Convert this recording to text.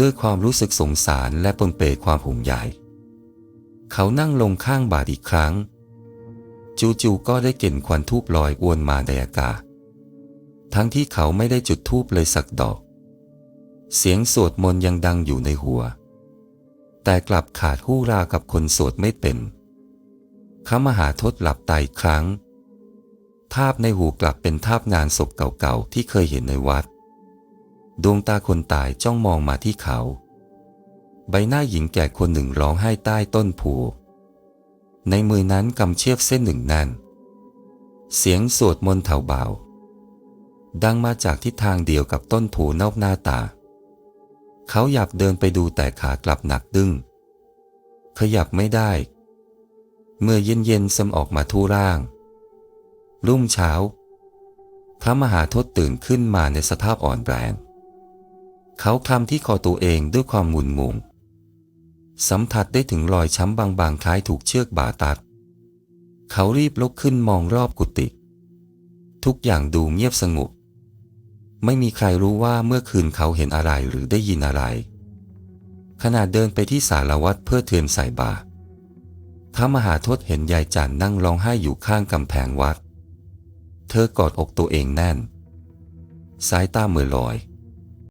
ด้วยความรู้สึกสงสารและปนเปความห่วงใยเขานั่งลงข้างบาทอีกครั้ง จู่ๆก็ได้กลิ่นควันทูบลอยอวนมาในอากาศ ทั้งที่เขาไม่ได้จุดทูบเลยสักดอก เสียงสวดมนต์ยังดังอยู่ในหัว แต่กลับขาดหู้ราวกับคนสวดไม่เป็นเขามหาทศหลับตายอีกครั้ง ภาพในหูกลับเป็นภาพงานศพเก่าๆที่เคยเห็นในวัด ดวงตาคนตายจ้องมองมาที่เขา ใบหน้าหญิงแก่คนหนึ่งร้องไห้ใต้ต้นผูในมือนั้นกำเชือกเส้นหนึ่งแน่น เสียงสวดมนต์เถาเบา ดังมาจากทิศทางเดียวกับต้นผูนอกหน้าตา เขาอยากเดินไปดูแต่ขากลับหนักดึงขยับไม่ได้ เมื่อเย็นเย็นๆสมออกมาทู่ร่าง รุ่งเช้า พระมหาทศตื่นขึ้นมาในสภาพอ่อนแรง เขาคลำที่คอตัวเองด้วยความหมุนงงสัมผัสได้ถึงรอยช้ำบางๆคล้ายถูกเชือกบาดตัด เขารีบลุกขึ้นมองรอบกุฏิทุกอย่างดูเงียบสงบไม่มีใครรู้ว่าเมื่อคืนเขาเห็นอะไรหรือได้ยินอะไร ขณะเดินไปที่สารวัตรเพื่อเทียนใส่บาตรพระมหาทศเห็นยายจันนั่งร้องไห้อยู่ข้างกำแพงวัด เธอกอดอกตัวเองแน่น สายตาเมือลอย